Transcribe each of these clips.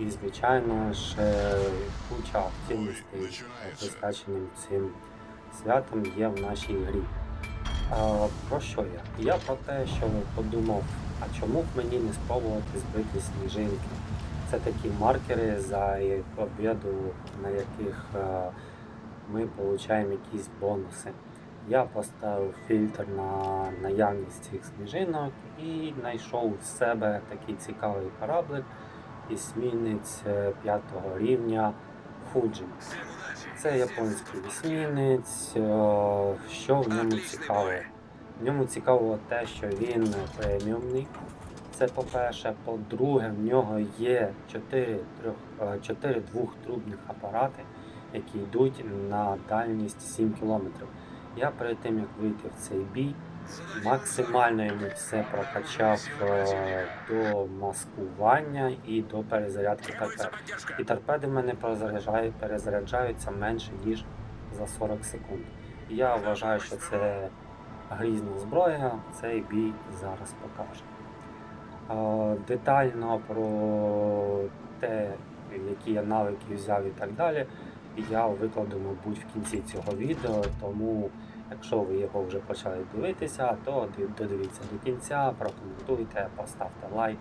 І, звичайно ж, е, куча активностей, присвяченим цим святом є в нашій грі. А, про що я? Я про те, що подумав, а чому б мені не спробувати збити сніжинки? Це такі маркери, за побіду, на яких е, ми отримуємо якісь бонуси. Я поставив фільтр на наявність цих сніжинок і знайшов в себе такий цікавий кораблик ісмінець 5 рівня Fuji. Це японський ісмінець. е, Що в ньому цікаво? В ньому цікаво те, що він преміумний. Це по-перше. По-друге, в нього є 4, трьох, е, 4 двохтрубних апарати, які йдуть на дальність 7 км. Я перед тим як вийти в цей бій, максимально йому все прокачав е, до маскування і до перезарядки торпед. І торпеди в мене перезаряджаються менше ніж за 40 секунд. Я вважаю, що це грізна зброя, цей бій зараз покаже. Е, Детально про те, які я навики взяв і так далі, я викладу, мабуть, в кінці цього відео, тому якщо ви його вже почали дивитися, то додивіться до кінця, прокоментуйте, поставте лайк.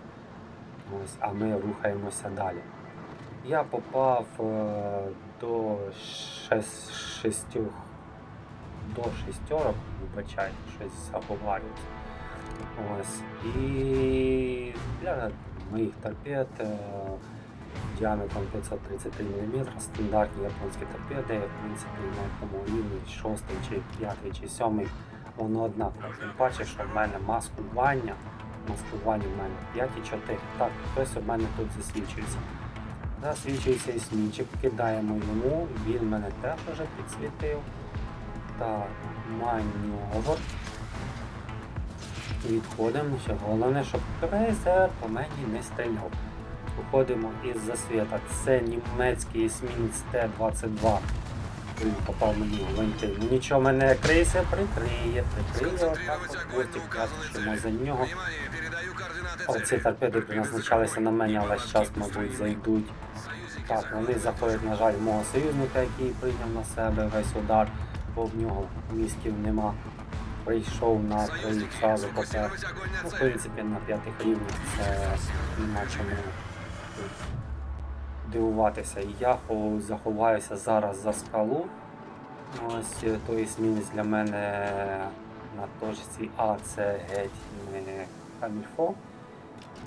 Ось, а ми рухаємося далі. Я попав е, до шест, шестьох, до шестерок, вибачайте, щось заговарююсь. Ось. І для моїх торпед діаметром 533 мм стандартні японські торпеди, в принципі, на якому рівні 6 чи 5 чи 7 воно однаково. Тим паче, що в мене маскування, маскування в мене 5,4. Так, хтось у мене тут засвідчується. Засвідчується ісмінчик, кидаємо йому, він мене теж вже підсвітив. Так, маневр. Відходимо, ще головне, щоб крейсер по мені не стріляв. Виходимо із засвіта. Це німецький есмінець Т-22. Він попав мені в. Ну нічого, мене крейсер прикриє, прикриє кажемо за нього. Оці торпеди призначалися на мене, але зараз, мабуть, зайдуть. Так, вони заходять, на жаль, мого союзника, який прийняв на себе весь удар, бо в нього місків нема. Прийшов на троїх зразу попер. Ну, в принципі, на п'ятих рівнях це нема чому дивуватися. Я заховаюся зараз за скалу. Ось е, той змінець для мене на точці А це геть не камільфо.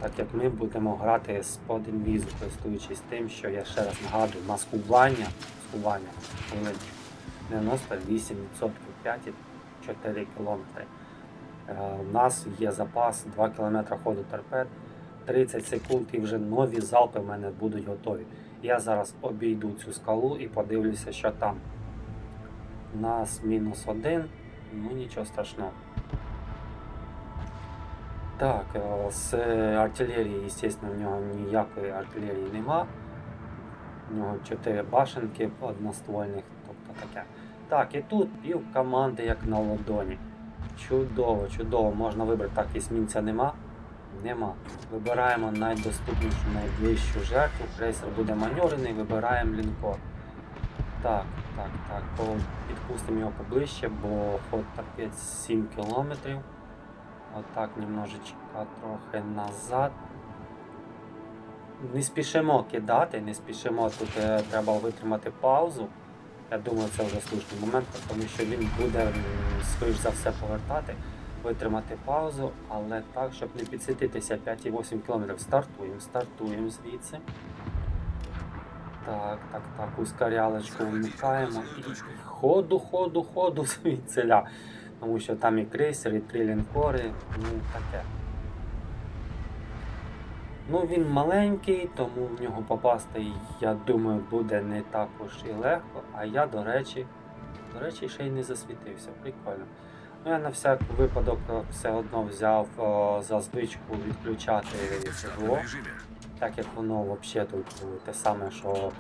Так як ми будемо грати з подинвізу, користуючись тим, що я ще раз нагадую, маскування, маскування хвилиночку, 98% 5,4 км. У нас є запас 2 км ходу торпед, 30 секунд і вже нові залпи в мене будуть готові. Я зараз обійду цю скалу і подивлюся, що там. Нас мінус один, ну нічого страшного. Так, е, з артилерії, звісно, в нього ніякої артилерії нема. У нього 4 башенки одноствольних, тобто таке. Так, і тут пів команди як на ладоні. Чудово, чудово. Можна вибрати. Так, ісмінця нема. Нема. Вибираємо найдоступнішу, найближчу жертву. Крейсер буде маневрений, вибираємо лінкор. Так, так, так. Підпустимо його поближче, бо ход торпед 7 кілометрів. Отак немножечко трохи назад. Не спішимо кидати, не спішимо. Тут е, треба витримати паузу. Я думаю, це вже слушний момент, тому що він буде, скоріш за все, повертати, витримати паузу, але так, щоб не підсвітитися 5,8 км. Стартуємо, стартуємо звідси. Так, так, так, ускорялочку вмикаємо і ходу, ходу, ходу звідсиля. Тому що там і крейсер, і три лінкори, ну таке. Ну він маленький, тому в нього попасти, я думаю, буде не також і легко. А я, до речі, до речі, ще й не засвітився. Прикольно. Ну, я на всяк випадок е, все одно взяв о, за звичку відключати седло, так як воно взагалі тут е, те саме, що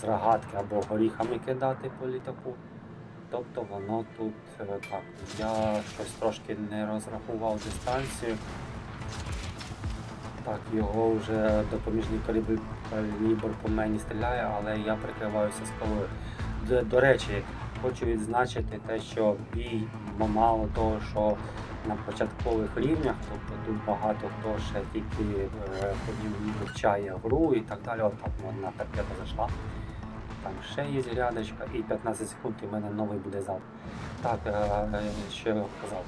з рогатки або горіхами кидати по літаку. Тобто воно тут е, так. Я щось трошки не розрахував дистанцію. Так, його вже допоміжний калібр по мені стріляє, але я прикриваюся скалою. До, до речі, хочу відзначити те, що бій мало того, що на початкових рівнях, тобто тут багато хто ще тільки е, вивчає гру і так далі. От там одна торпеда зайшла. Там ще є рядочка і 15 секунд і в мене новий буде залп. Так, е, е, що я казав?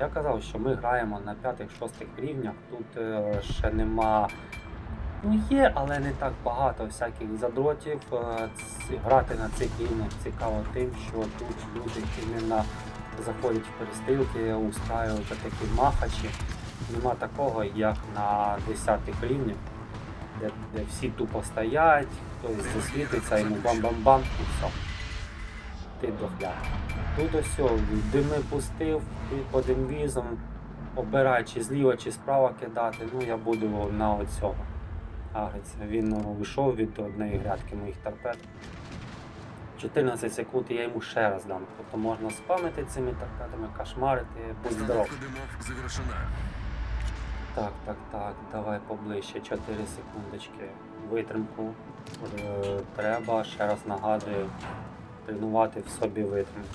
Я казав, що ми граємо на 5-6 рівнях. Тут ще нема. Ну є, але не так багато всяких задротів. Е, Грати на цих рівнях цікаво тим, що тут люди іменно заходять в перестрілки, устраюють такі махачі. Нема такого, як на 10-х рівнях, де, де всі тупо стоять, хтось засвітиться, йому бам-бам-бам і все. Ти дохляк. Тут ось дими пустив, і по димвізом, обирай чи зліва, чи справа кидати, ну я буду на оцього. Агриться. Він ну, вийшов від однієї грядки моїх торпед. 14 секунд і я йому ще раз дам. Тобто можна спамити цими торпедами, кошмарити, будь здоров. Так, так, так, давай поближче, 4 секундочки. Витримку. Е, Треба, ще раз нагадую, тренувати в собі витримку.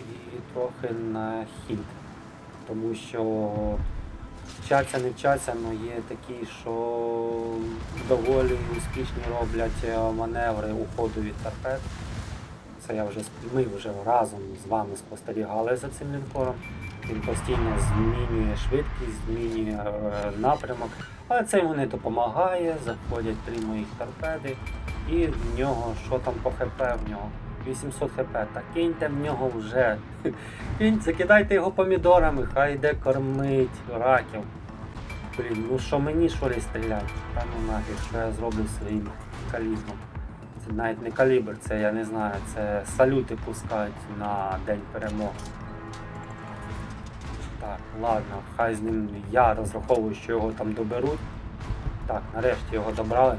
І трохи на хід. Тому що вчаться, не вчаться, але є такі, що доволі успішні роблять е, маневри уходу від торпед. Це я вже ми вже разом з вами спостерігали за цим лінкором. Він постійно змінює швидкість, змінює е, напрямок, але це йому не допомагає. Заходять три моїх торпеди, і в нього що там по ХП в нього? 800 хп. Та киньте в нього вже. Кинь, закидайте його помідорами, хай йде кормить раків. Блін, ну що мені ли стріляти? Та ну нафіг, що я зроблю своїм калібром. Це навіть не калібр, це я не знаю, це салюти пускають на день перемоги. Так, ладно, хай з ним я розраховую, що його там доберуть. Так, нарешті його добрали.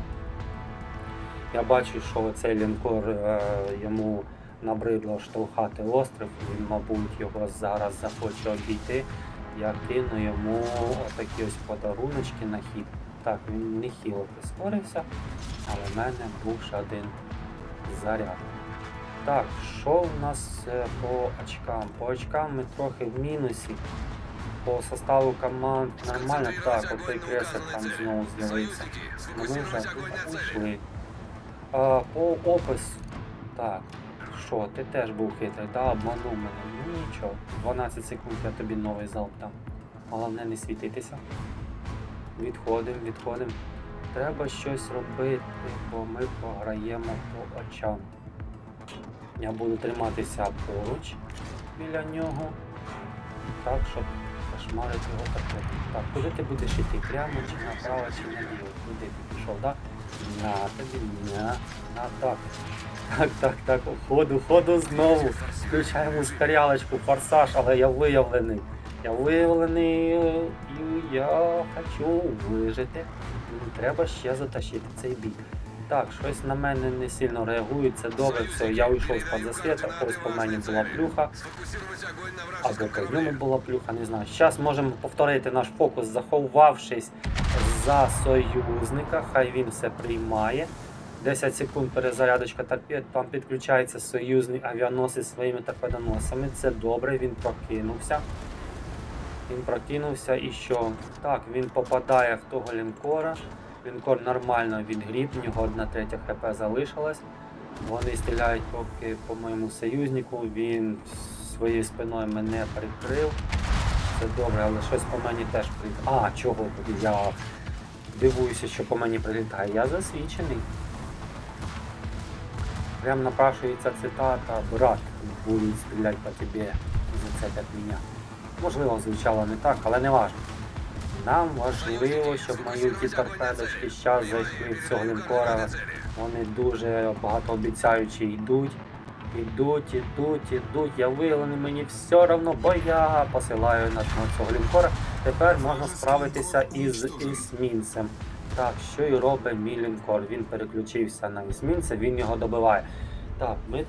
Я бачу, що цей лінкор е, йому набридло штовхати острів, він, мабуть, його зараз захоче обійти. Я кину йому отакі ось подаруночки на хід. Так, він не хіло прискорився, але в мене був ще один заряд. Так, що у нас е, по очкам? По очкам ми трохи в мінусі. По составу команд нормально, так, той кресер там знову з'явився. Ну, Ми вже йшли. А, по опису. Так, що, ти теж був хитрий, да, обманув мене. Ну нічого, 12 секунд я тобі новий залп дам. Головне не світитися. Відходимо, відходимо. Треба щось робити, бо ми програємо по очам. Я буду триматися поруч біля нього. Так, щоб кошмарити його так. Так, куди ти будеш йти? Прямо чи направо, чи наліво? Куди ти пішов, так? На тобі, на, на так. Так, так, так, ходу, ходу знову. Включаємо ускорялочку, форсаж, але я виявлений. Я виявлений і я хочу вижити. Треба ще затащити цей бій. Так, щось на мене не сильно реагує, це добре, все, я вийшов з-під засвіта, ось по мені була плюха, або по ньому була плюха, не знаю. Зараз можемо повторити наш фокус, заховавшись за союзника, хай він все приймає. 10 секунд перезарядочка торпед, там підключається союзний авіаносець своїми торпедоносами. Це добре, він прокинувся. Він прокинувся і що? Так, він попадає в того лінкора. Лінкор нормально відгріб, в нього одна третя хп залишилась. Вони стріляють поки по моєму союзнику, він своєю спиною мене прикрив. Це добре, але щось по мені теж прилітає. А, чого? Я дивуюся, що по мені прилітає. Я засвідчений. Прям напрашується цитата «Брат, будуть стріляти по тобі, зацепять мене». Можливо, звучало не так, але не важливо. Нам важливо, щоб мої ті торпедочки зараз зайшли в цього лінкора. Вони дуже багатообіцяючі йдуть. Ідуть, ідуть, ідуть. Я виявлений, мені все одно, бо я посилаю на цього лінкора. Тепер можна справитися із ісмінцем. Так, що і робить мій лінкор. Він переключився на ісмінця, він його добиває. Так, ми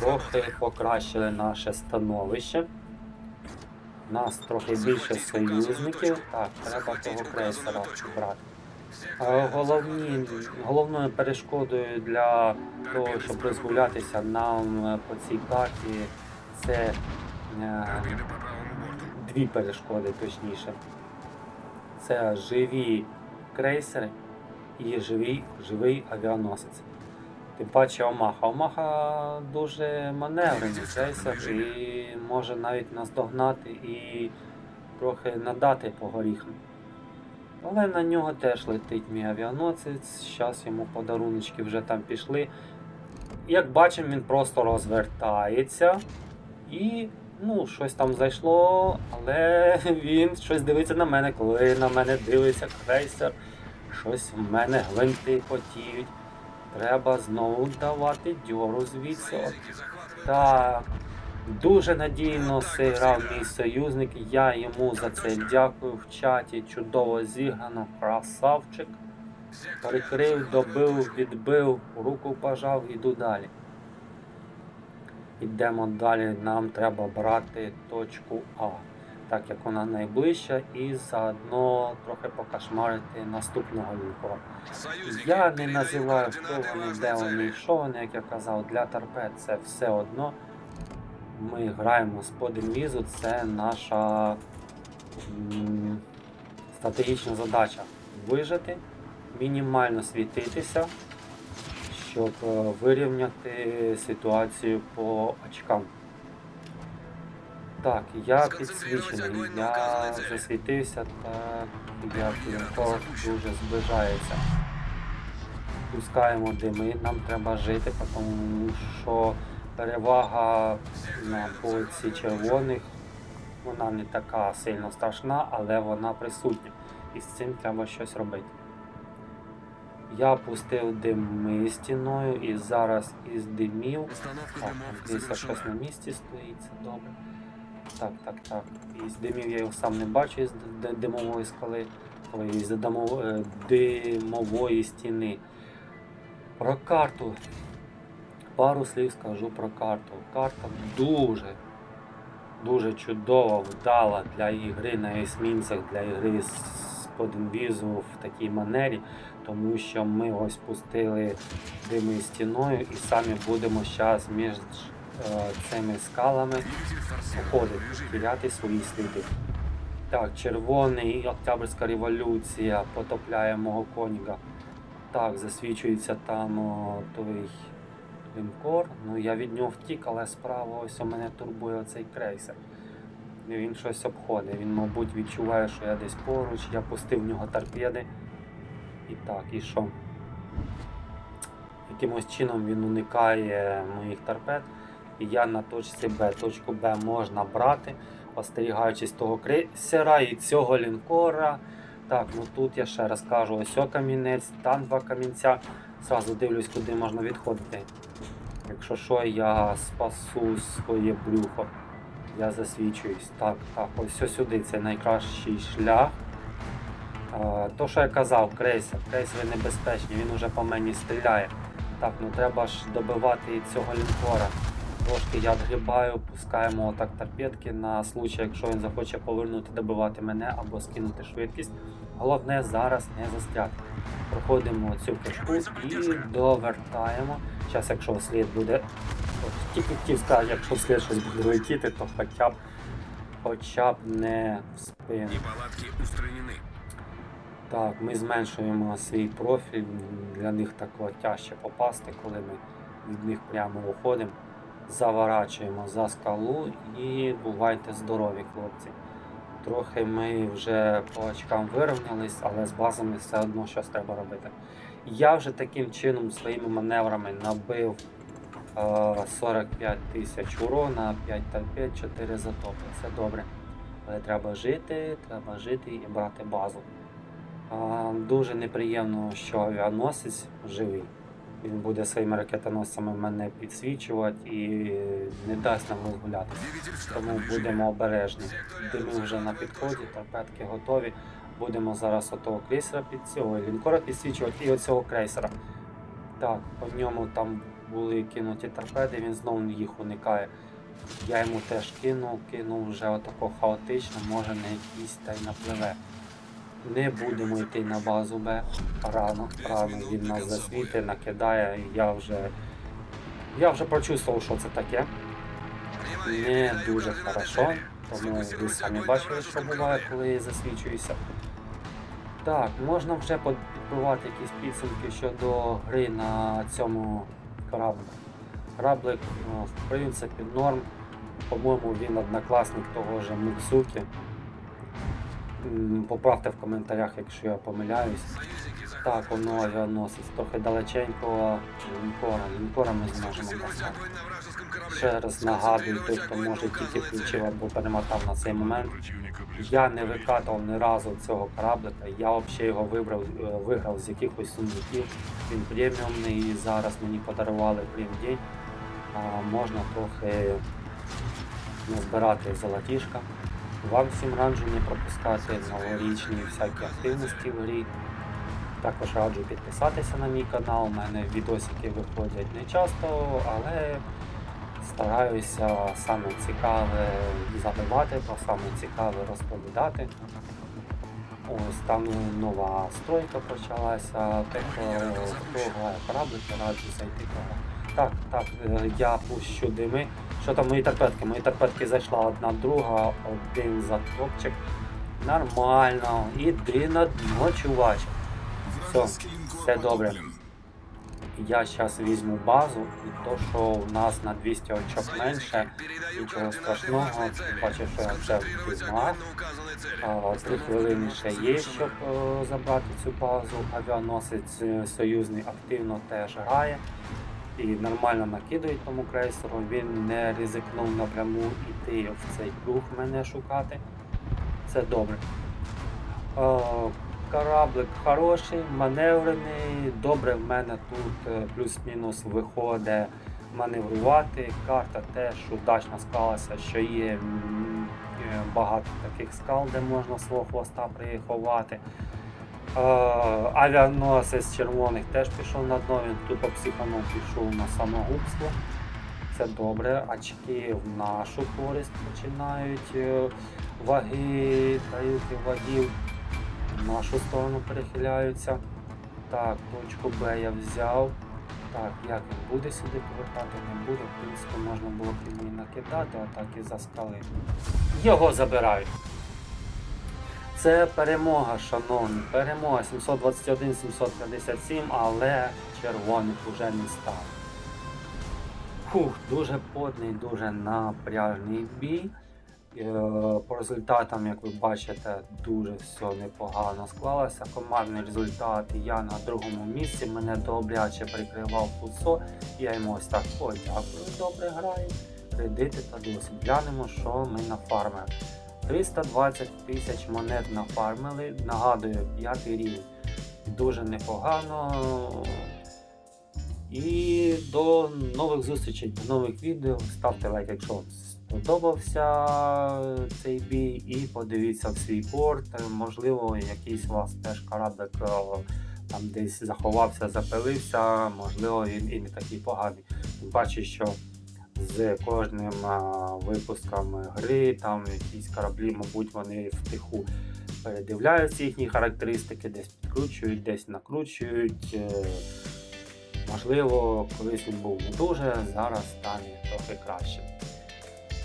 трохи покращили наше становище. У Нас трохи більше союзників. Так, треба того крейсера брати. Е, Головні, головною перешкодою для того, щоб розгулятися нам е, по цій карті, це дві перешкоди, точніше. Це живі крейсери і живий, живий авіаносець. Тим паче Омаха. Омаха дуже маневрений крейсер і може навіть наздогнати і трохи надати по горіхам. Але на нього теж летить мій авіаносець. Зараз йому подаруночки вже там пішли. Як бачимо, він просто розвертається і ну, щось там зайшло, але він щось дивиться на мене, коли на мене дивиться крейсер, щось в мене гвинти потіють. Треба знову давати дьору звідси. Так. Дуже надійно зіграв мій союзник. Я йому за це дякую в чаті. Чудово зіграно, красавчик. Прикрив, добив, відбив, руку пожав, іду далі. Ідемо далі, нам треба брати точку А, так як вона найближча, і заодно трохи покошмарити наступного лінкора. Я не називаю, хто вони, де вони, що вони, як я казав, для торпед це все одно. Ми граємо з подинвізу, це наша м, стратегічна задача вижити, мінімально світитися, щоб е, вирівняти ситуацію по очкам. Так, я підсвічений, я засвітився, так як Лінія дуже зближається. Пускаємо дими, нам треба жити, тому що перевага на боці червоних, вона не така сильно страшна, але вона присутня. І з цим треба щось робити. Я пустив дими стіною і зараз із димів десь щось на місці стоїть, це добре. Так, так, так. Із димів я його сам не бачу із димової скали, із е, димової стіни. Про карту. Пару слів скажу про карту. Карта дуже, дуже чудова, вдала для ігри на есмінцях, для ігри з подинвізу в такій манері, тому що ми ось пустили дими стіною і самі будемо зараз між е, цими скалами режиме. теряти свої сліди. Так, червоний Октябрьська революція потопляє мого коніга. Так, засвічується там о, той лінкор. Ну я від нього втік, але справа ось у мене турбує оцей крейсер. Він щось обходить. Він, мабуть, відчуває, що я десь поруч, я пустив в нього торпеди. І так, і що? Якимось чином він уникає моїх торпед. І я на точці Б. Точку Б можна брати, остерігаючись того крейсера і цього лінкора. Так, ну тут я ще раз кажу, ось о камінець, там два камінця. Зразу дивлюсь, куди можна відходити. Якщо що, я спасу своє брюхо. Я засвічуюсь. Так, так, ось сюди це найкращий шлях. Е, То, що я казав, крейсер. Крейсери небезпечні, він уже по мені стріляє. Так, ну треба ж добивати і цього лінкора. Трошки я відгрібаю, пускаємо отак торпедки на случай, якщо він захоче повернути, добивати мене або скинути швидкість. Головне зараз не застряти. Проходимо цю кишку і довертаємо. Зараз, якщо вслід буде. Тільки хотів сказати, якщо вслід щось буде летіти, то хоча б хоча б не в спину. Неполадки устранены. Так, ми зменшуємо свій профіль. Для них такого тяжче попасти, коли ми від них прямо уходимо. Заворачуємо за скалу і бувайте здорові, хлопці. Трохи ми вже по очкам вирівнялись, але з базами все одно щось треба робити. Я вже таким чином своїми маневрами набив е, 45 тисяч урона, 5 торпед, 4 затопи. Це добре. Але треба жити, треба жити і брати базу. Дуже неприємно, що авіаносець живий. Він буде своїми ракетоносцями мене підсвічувати і не дасть нам розгулятися. Тому будемо обережні. Дими вже на підході, торпедки готові. Будемо зараз отого крейсера під цього лінкора підсвічувати і оцього крейсера. Так, по ньому там були кинуті торпеди, він знову їх уникає. Я йому теж кинув, кинув вже отако хаотично, може не якийсь та й напливе. Не будемо йти на базу Б. Рано, рано він нас засвіти, накидає. Я вже. Я вже прочувствував, що це таке. Не дуже хорошо. Тому ви самі бачили, що буває, коли я засвічуюся. Так, можна вже підбивати якісь підсумки щодо гри на цьому кораблику. Кораблик, ну, в принципі, норм. По-моєму, він однокласник того ж Муцуки. Поправте в коментарях, якщо я помиляюсь. Так, воно авіаносець трохи далеченько лінкора. Лінкора ми зможемо достати. Ще раз нагадую, той, хто може тільки включив або перемотав на цей момент. Я не викатував ні разу цього кораблика. Я взагалі його вибрав, е, виграв з якихось сундуків. Він преміумний і зараз мені подарували прим день. А, можна трохи назбирати золотішка. Вам всім раджу не пропускати новорічні всякі активності в грі. Також раджу підписатися на мій канал. У мене відосики виходять не часто, але стараюся саме цікаве забивати, про саме цікаве розповідати. Ось там нова стройка почалася. Хто хто грає кораблики, раджу зайти. Так, так, е, я пущу дими. Що там мої торпедки? Мої торпедки зайшла одна друга, один затопчик. Нормально. Іди на дно, чувач. Все, все добре. Я зараз візьму базу, і то, що у нас на 200 очок менше, нічого страшного. Бачив, що я вже впізнав. Три хвилини ще є, щоб е, забрати цю базу. Авіаносець е, союзний активно теж грає і нормально накидують тому крейсеру. Він не ризикнув напряму йти в цей круг мене шукати. Це добре. Е, Кораблик хороший, маневрений. Добре в мене тут е, плюс-мінус виходить маневрувати. Карта теж удачно склалася, що є е, багато таких скал, де можна свого хвоста приховати. Авіаносець червоних теж пішов на дно, він тупо психанув, пішов на самогубство. Це добре, очки в нашу користь починають е, ваги, тарілки вагів в нашу сторону перехиляються. Так, точку Б я взяв. Так, як він буде сюди повертати, не буде. В принципі, можна було б йому накидати, а так і заскали. Його забирають. Це перемога, шановні. Перемога 721-757, але червоних уже не стало. Фух, дуже потний, дуже напряжний бій. Е, По результатам, як ви бачите, дуже все непогано склалося. Командний результат я на другому місці. Мене добряче прикривав Фусо. Я йому ось так о, дякую, добре граю. Кредити та досить. Глянемо, що ми нафармили. 320 тисяч монет нафармили. Нагадую, п'ятий рівень. Дуже непогано. І до нових зустрічей, до нових відео. Ставте лайк, якщо вам сподобався цей бій, і подивіться в свій порт. Можливо, якийсь у вас теж кораблик е, там десь заховався, запилився, можливо, він і не такий поганий. Бачу, що з кожним випуском гри там якісь кораблі, мабуть, вони втиху передивляються їхні характеристики, десь підкручують, десь накручують. Е, Можливо, колись він був не дуже, зараз стане трохи краще.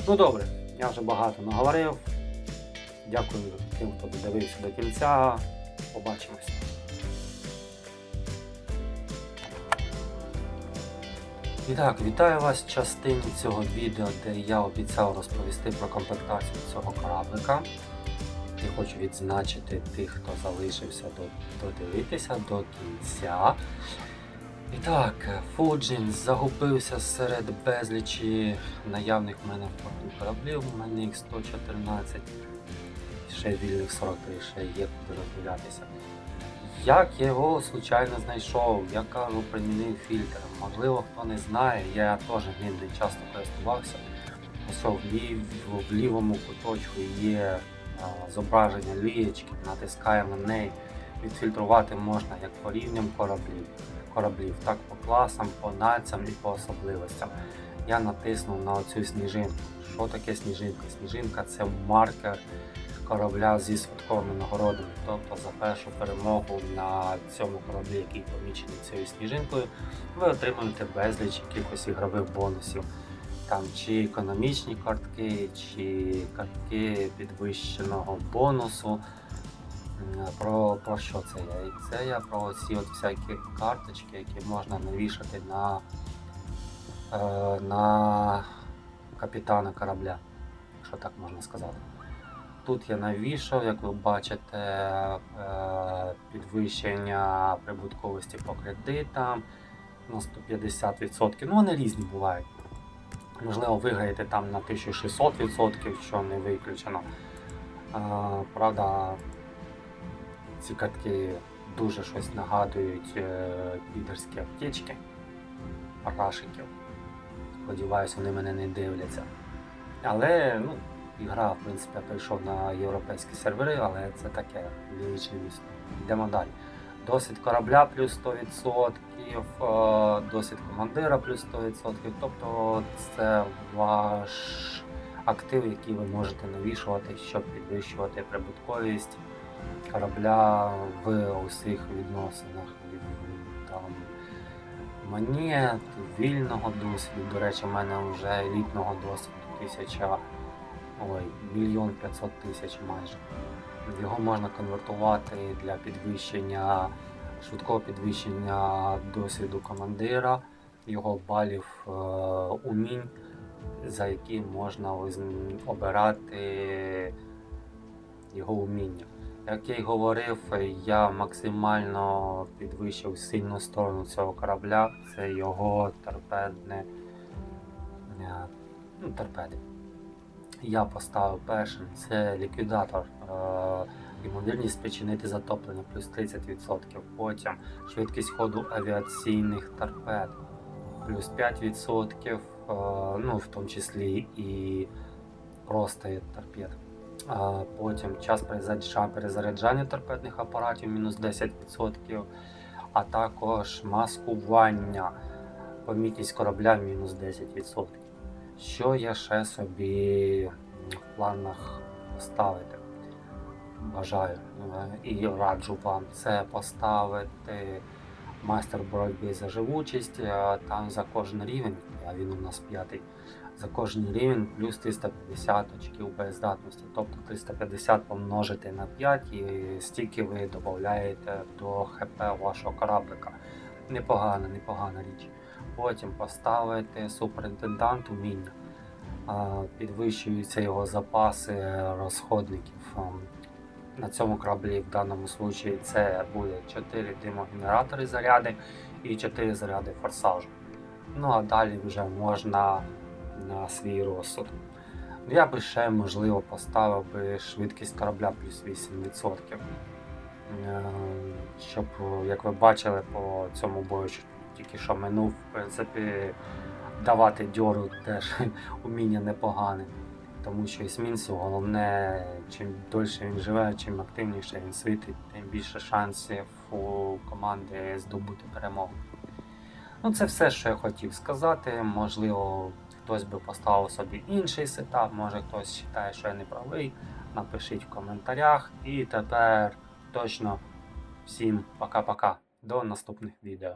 Ну добре, я вже багато наговорив. Дякую тим, хто додивився до кінця. Побачимось. І так, вітаю вас в частині цього відео, де я обіцяв розповісти про комплектацію цього кораблика. І хочу відзначити тих, хто залишився додивитися до кінця. І так, Фуджін загубився серед безлічі наявних в мене кораблів. У мене їх 114, ще вільних 43, ще є куди роздивлятися. Як я його случайно знайшов, я кажу, примінив фільтр. Можливо, хто не знає, я теж ним не часто користувався. Ось в, лів, в лівому куточку є а, зображення лієчки, натискаємо на неї. Відфільтрувати можна як по рівням кораблів, кораблів, так по класам, по нацям і по особливостям. я натиснув на цю сніжинку. Що таке сніжинка? Сніжинка це маркер корабля зі святковими нагородами. Тобто за першу перемогу на цьому кораблі, який помічений цією сніжинкою, ви отримуєте безліч якихось ігрових бонусів. Там чи економічні картки, чи картки підвищеного бонусу. Про, про що це я? І це я про ці от всякі карточки, які можна навішати на, е, на капітана корабля, якщо так можна сказати. Тут я навішав, як ви бачите, е, підвищення прибутковості по кредитам на 150%. Ну, вони різні бувають. Можливо, виграєте там на 1600%, що не виключено. Е, Правда, ці картки дуже щось нагадують е, підерські аптечки, парашиків. Сподіваюсь, вони мене не дивляться. Але ну, ігра, в принципі, я прийшов на європейські сервери, але це таке лінічне місто. Йдемо далі. Досвід корабля плюс 100%, е, досвід командира плюс 100%. Тобто це ваш актив, який ви можете навішувати, щоб підвищувати прибутковість корабля в усіх відносинах. Від там монет, вільного досвіду. До речі, в мене вже елітного досвіду тисяча, ой, мільйон п'ятсот тисяч майже. Його можна конвертувати для підвищення, швидкого підвищення досвіду командира, його балів е, умінь, за які можна обирати його уміння. Як я й говорив, я максимально підвищив сильну сторону цього корабля. Це його торпедне. е, Ну, торпеди. Я поставив першим це ліквідатор. Е, Ймовірність спричинити затоплення плюс 30%. Потім швидкість ходу авіаційних торпед плюс 5%, е, ну, в тому числі і просто торпед. Потім час перезаряджання торпедних апаратів мінус 10%, а також маскування, помітність корабля мінус 10%. Що я ще собі в планах поставити? Бажаю е, і раджу вам це поставити майстер боротьби за живучість. е, Там за кожен рівень, а він у нас п'ятий, за кожен рівень плюс 350 очків боєздатності. Тобто 350 помножити на 5 і стільки ви додаєте до ХП вашого кораблика. Непогана, непогана річ. Потім поставити суперінтендант уміння. Підвищуються його запаси розходників. На цьому кораблі в даному случаї це буде 4 димогенератори заряди і 4 заряди форсажу. Ну а далі вже можна на свій розсуд. Я би ще, можливо, поставив би швидкість корабля плюс 8%. Е, Щоб, як ви бачили, по цьому бою, тільки що минув, в принципі, давати дьору теж уміння непогане. Тому що есмінцю головне, чим дольше він живе, чим активніше він світить, тим більше шансів у команди здобути перемогу. Ну, це все, що я хотів сказати. Можливо, хтось би поставив собі інший сетап, може хтось вважає, що я не правий. Напишіть в коментарях. І тепер точно всім пока-пока. До наступних відео.